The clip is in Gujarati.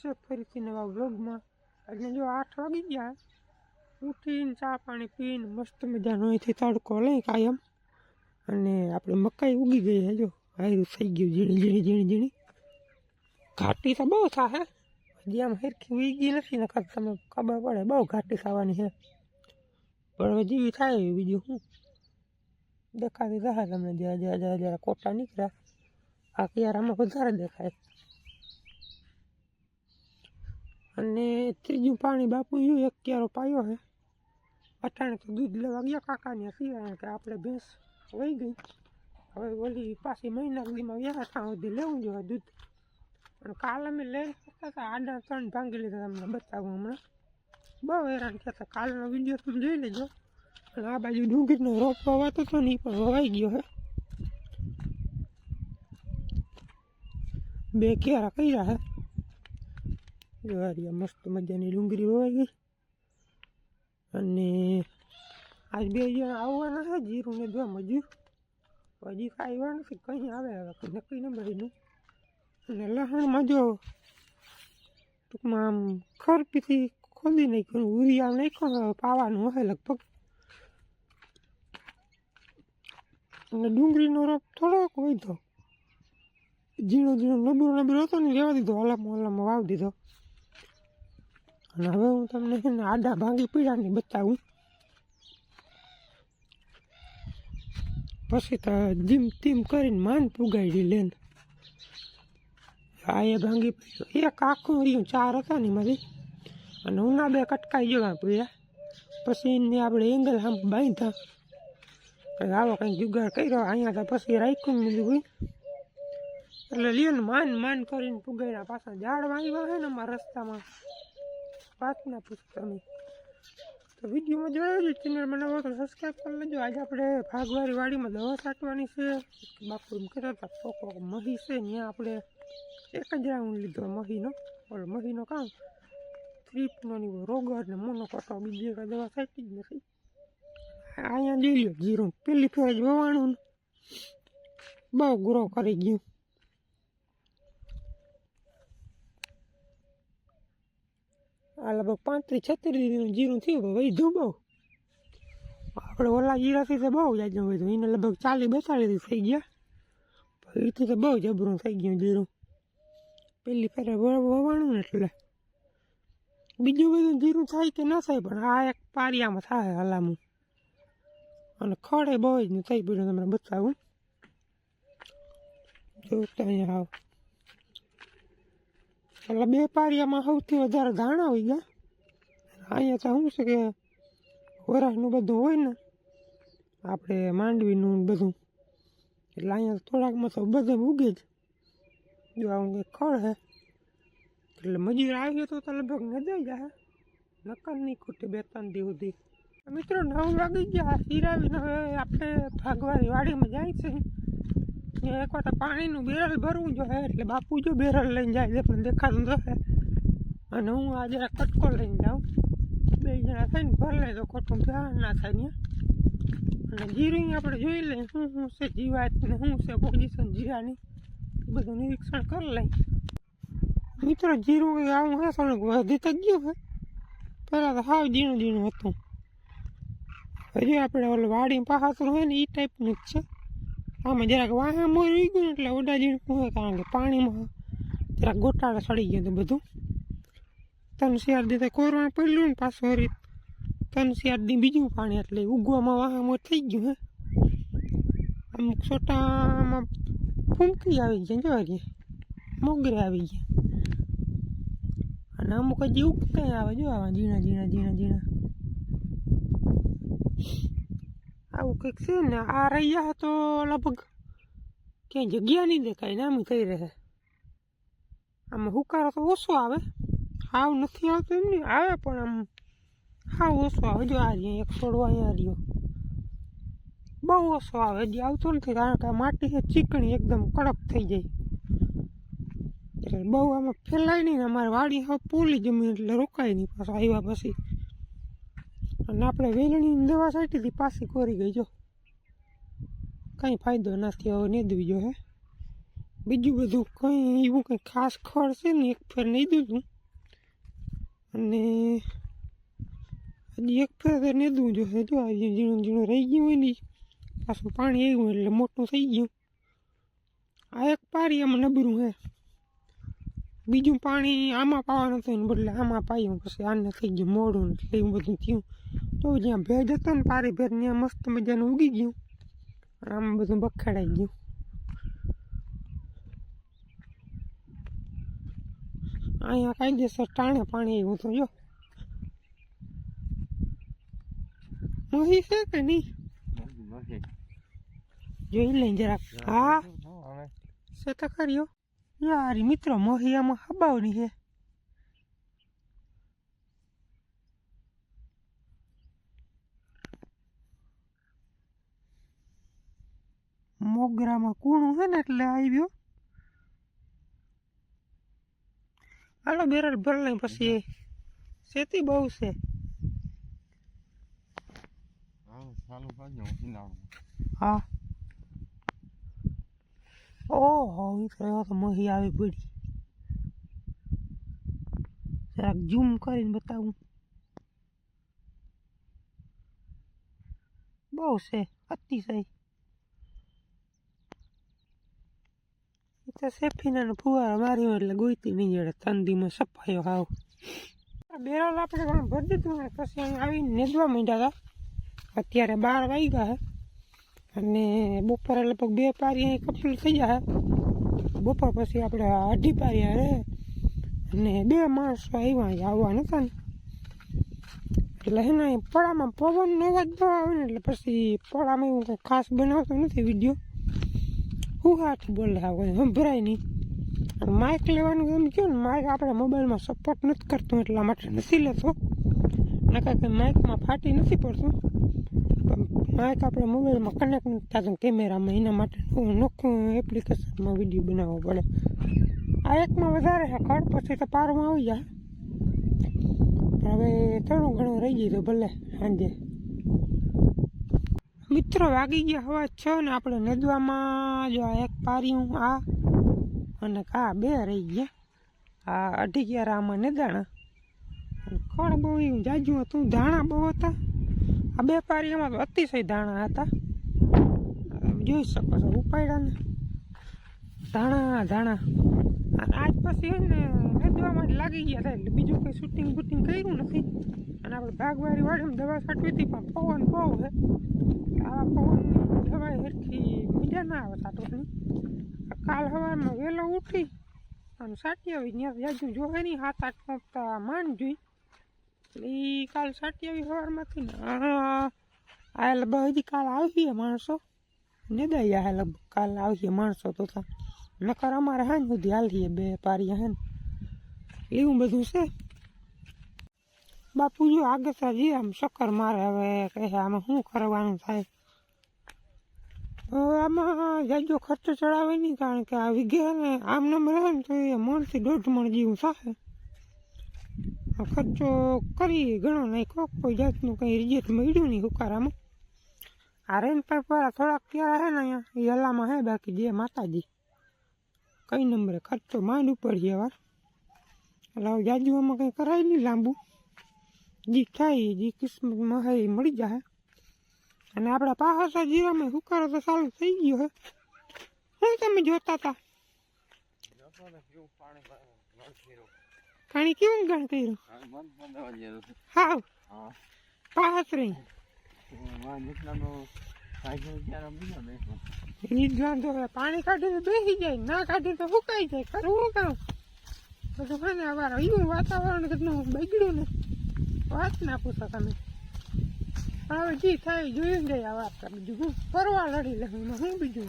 છે, ફરીથી નવા વ્લોગમાં. આજે જો આઠ વાગી ગયા, ઉઠીને ચા પાણી પીને મસ્ત મજાનો અહીંથી તડકો લઈ કાયમ. અને આપણે મકાઈ ઉગી ગઈ હે જો હારું થઈ ગયું ઝીણી ઝીણી ઝીણી ઝીણી. ઘાટી તો બહુ થાય હજી આમ હેરખી ઉગી નથી, નકર તમે ખબર પડે, બહુ ઘાટી થવાની છે. પણ હવે જેવી થાય બીજું શું? દેખાતી રહે તમને જરા જરા જરા જરા કોટા નીકળ્યા, આ કિયારામાં વધારે દેખાય. અને ત્રીજું પાણી બાપુ એવું એક ક્યારો પાયો છે અટાણે તો દૂધ લેવા ગયા કાકાને સિવાય કે આપણે ભેંસ વહી ગઈ. હવે ઓલી પાછી મહિના સુધીમાં વ્યા ત્યાં સુધી લેવું જોઈએ દૂધ. અને કાલ અમે લઈ શકતા હતા, આડા ત્રણ ભાંગી લીધા તમને બતાવું હમણાં. બહુ હેરાન થયા હતા. કાલનો વીડિયો તમે જોઈ લેજો. અને આ બાજુ ડુંગળીનો રોપ વવાતો હતો ને એ પણ વવાઈ ગયો હે. બે ક્યારા કર્યા હે. જોવારિયા મસ્ત મજાની ડુંગળી વવાઈ ગઈ. અને આજ બે જણા આવવાના છે, જીરું ને જો મજૂર હજી આવ્યા નથી કંઈ આવે હવે નક્કી નંબર ભાઈનું અને લસણમાં જો ટૂંકમાં આમ ખરપીથી ખોલી નાખ્યું, ઉરિયા નાખ્યો પાવાનું હશે લગભગ. અને ડુંગળીનો રોપ થોડોક વધ્યો. ઝીણો ઝીણો નબળો નબળો હતો ને રહેવા દીધો હલામાં હલામાં વાવ દીધો. અને હવે હું તમને છે ને આડા ભાંગી પીડાની બતાવું. પછી તો જીમ તીમ કરીને માન પુગાડી લેન આ એ ભાંગી પીડ્યો એક આખું રહ્યું ચાર હતા ને મારી અને ઉના બે કટકાઈ જવા પીડ્યા પછી એને આપણે એંગલ આમ બાંધ્યા. કંઈ આવો કંઈક જુગાડ કર્યો, અહીંયા તો પછી રાખ્યું ને બીજું એટલે લ્યો ને માન માન કરીને પુગાડ્યા. પાછા ઝાડ વાગ્યા છે ને અમારા રસ્તામાં. વાત ના પૂછતો તમે તો વિડીયોમાં જોયો જ ચેનલ બનાવો તો સબસ્ક્રાઈબ કરી લેજો. આજે આપણે ભાગવારી વાડીમાં દવા છાંટવાની છે. બાપુ એમ કહેતા મહી છે ત્યાં આપણે એક જ રાઉન્ડ લીધો મહીનો. ઓલો મહીનો કામ થ્રીપનો ની રોગર ને મોનો કટો બીજી કાંઈ દવા છાંટી જ નથી અહીંયા જોઈ લો જીરું. પેલી ફેર જ વવાણું બહુ ગ્રો કરી ગયું. આ લગભગ પાંત્રીસ, છત્રીસ જીરું થયું, પણ વધ્યું બહુ આપણે ઓલા જીરાથી તો બહુ જાજુ વધ્યું એને લગભગ ચાલીસ, બેતાલીસ થઈ ગયા. એથી તો બહુ જબરું થઈ ગયું જીરું. પેલી ફેરે વવાણું ને એટલે. બીજું બધું જીરું થાય કે ન થાય, પણ આ એક પારિયામાં થાય હલામું અને ખડે બહુ જ નહીં થઈ પડ્યું તમને બતાવું. જો તો અહીંયા આવ. એટલે બે પારિયામાં સૌથી વધારે ધાણા હોય ગયા. અહીંયા તો શું છે કે વરાળનું બધું હોય ને, આપણે માંડવીનું બધું. એટલે અહીંયા થોડાકમાં તો બધે ઉગે જ. જો આવું કંઈક ખળ હે. એટલે મજૂર આવ્યો તો તો લગભગ નજાઈ જાય નકર નહીં ખૂટે બે ત્રણ દી સુધી. મિત્રો નવ વાગી ગયા સિરાવીને હવે આપણે ભાગવારી વાડીમાં જાય છે. એક વાર પાણીનું બેરલ ભરવું જોઈએ, એટલે બાપુ જો બેરલ લઈને જાય છે પણ દેખાતું રહે અને હું આ જરા કટકો લઈને જાઉં. બે જણા થઈને ભર લે તો ખોટું ધ્યાન ના થાય ને. અને જીરું આપણે જોઈ લઈએ, શું શું છે જીવાત ને શું છે પોઝિશન જીરાની. બધું નિરીક્ષણ કરી લઈ મિત્રો, જીરું કંઈ આવું હે, થોડુંક વધી તો ગયું હે. પહેલાં તો સાવ ઝીણું ઝીણું હતું. હજી આપણે ઓલું વાડી પાહાતું હોય ને એ ટાઈપનું જ છે. આમાં જરાક વાહા મોર ગયું એટલે ઓડા કૂવે, કારણ કે પાણીમાં જરાક ગોટાળા સડી ગયું હતું બધું. ત્રણ શિયાળ દી તો કોરવા પડ્યું ને પાછું હરી. ત્રણ શિયાળ દી બીજું પાણી એટલે ઉગવામાં વાહા મોર થઈ ગયું, હે. અમુક છોટામાં ફૂમકી આવી ગયા જો હરી મોગરે આવી ગયા. અને અમુક હજી ઉગતા આવે, જો આવા ઝીણા ઝીણા ઝીણા ઝીણા. આવું કંઈક છે ને, આ રહ્યા તો લગભગ ક્યાંય જગ્યા નહીં દેખાય ને, આમ થઈ રહે. આમાં હુકારો તો ઓછો આવે. હાવ નથી આવતો એમ નહીં, આવે પણ આમ હાવ ઓછો આવે. જો આ રહ્યા, એક છોડવા અહીંયા રહ્યો. બહુ ઓછો આવે, હજી આવતો નથી, કારણ કે માટી ચીકણી એકદમ કડક થઈ જાય. એટલે બહુ આમાં ફેલાય નહીં ને, અમારે વાડી હવે પોલી જમીન એટલે રોકાય નહીં પાછો, આવ્યા પછી. અને આપણે વેલણીની દવા છાંટી હતી પાછી કોરી ગઈ, જો. કંઈ ફાયદો નથી, હવે નેદવી જો, હે. બીજું બધું કંઈ એવું કંઈ ખાસ ખડ છે ને, એક ફેર નહીં દીધું અને હજી એક ફેર નીદવું જોઈએ જો આ જે ઝીણું ઝીણું રહી ગયું હોય ને પાછું પાણી આવ્યું એટલે મોટું થઈ ગયું. આ એક પારી આમાં નબરું હે. બીજું પાણી આમાં પાવાનું હતું ને બદલે આમાં પાયું. પછી આને થઈ ગયું મોડું એટલે એવું બધું થયું. તો જ્યાં ભેજ હતો ને પારી ભેજ ત્યાં મસ્ત મજાનું ઉગી ગયું. અને આમાં બધું બખેડાઈ ગયું. અહીંયા કાયદેસર ટાણે પાણી આવ્યું તો જો. મહી છે કે નહીં? જોઈ લઈ જરાક. હા. છે તો હો યાર મિત્રો મોહિયામાં હબાવની છે મોગરામાં કૂણું છે ને એટલે આવ્યો હાલો બેરલ ભર લઈ પછી શેતી બહુ છે હા ઓહો તો મહી આવી પડી. જરાક ઝૂમ કરીને બતાવું. બહુ છે, અતિશય. એ તો સેફીના ફુવારા માર્યો એટલે ગોઈતી નહીં જડે, તંદીમાં સફાયો હાવ. બેરલ આપણે ભરી દીધું પછી અહીં આવીને નેદવા માંડ્યા હતા. અત્યારે બાર વાગ્યા છે અને બપોરે લગભગ બે પારી અહીં કમ્પ્લીટ થઈ જાય બપોર પછી આપણે અઢી પારી રહે અને બે માણસો આવ્યા આવવા નતા ને. એટલે હે ને પડામાં પવનનો અવાજ ન આવે ને, એટલે પછી પડામાં એવું કંઈ ખાસ બનાવતો નથી વીડિયો. હું હાથ બોલે આવે સંભળાય નહીં. અને માઇક લેવાનું એમ કહ્યું ને માઇક આપણે મોબાઈલમાં સપોર્ટ નથી કરતું એટલા માટે નથી લેતો. નકા કે માઇકમાં ફાટી નથી પડતું. માઇક આપણે મોબાઈલમાં કનેક્ટ નથી થતું, કેમેરામાં. એના માટે નોખું એપ્લિકેશનમાં વીડિયો બનાવવો પડે. આ એકમાં વધારે છે ખડ પછી તો પારમાં આવી જાય. પણ હવે થોડું ઘણું રહી ગયું ભલે, સાંજે. મિત્રો, વાગી ગયા હવા છ ને આપણે નદવામાં જો આ એક પાર્યું, આ અને કા બે રહી ગયા. આ અઢી ગયા આમાં નદાણા. ખડ બહુ જાજુ હતું, ધાણા બહુ હતા. આ બે પારીઓમાં તો અતિશય ધાણા હતા. જોઈ શકો છો ઉપાડ્યા ને ધાણા. ધાણા આજ પછી ને માટે લાગી ગયા હતા એટલે બીજું કંઈ શૂટિંગ બૂટિંગ કર્યું નથી. અને આપણે ભાગવારી વાળી દવા છાંટવી હતી, પણ પવન બહુ છે. આવા પવનની દવા હેરથી મજા ના આવે સાટવાની કાલ સવારમાં વહેલો ઉઠી અને સાટી આવી, ત્યાં જાજુ જોવે નહીં હાથ આઠ પંપતા માંડ જોઈ એટલે એ કાલ સાટી આવી સવારમાંથી ને, આ લગભગ હજી કાલ આવીએ માણસો. નેદાઈ આ લગભગ કાલ આવીએ માણસો તો નકર અમારે હાન સુધી હાલીએ બે પારીએ હે ને. એવું બધું છે. બાપુ જો આગળ જઈએ આમ ચક્કર મારે હવે કહે આમાં શું કરવાનું થાય. આમાં જાજો ખર્ચો ચડાવે નહીં, કારણ કે આ વિઘે ને આમ નંબર રહે ને તો એ મણથી દોઢ મણ જેવું આ ખર્ચો કરી ઘણો નાખ્યો. કોઈ જાતનું કંઈ રિઝલ્ટ મળ્યું નહીં હુકારામાં. આ રેન પર થોડાક ક્યારે હે ને અહીંયા. એ હલામાં હે બાકી જે માતાજી. કઈ નંબરે ખર્ચો માંડ ઉપર છે વાર એટલે હવે જાજુ આમાં કંઈ કરાય નહીં લાંબુ. જી થાય, જી કિસ્મતમાં હે, એ મળી જાય અને આપણા પાહાસા જીરામાં હુકારો તો ચાલુ થઈ ગયો હે. શું તમે જોતા હતા પાણી કેવું ગણ કર્યું? હાવ. પાસરી રહી કાઢી તો પાણી બેસી જાય ના કાઢી તો સુકાઈ જાય. કરવું કામ બધું હા ને અવાર એવું વાતાવરણ કેટલું બગડ્યું ને. વાત ના પૂછો તમે. હવે જી થાય જોયું જાય આ વાત બીજું હું પરવા લડી લઉં હું બીજું?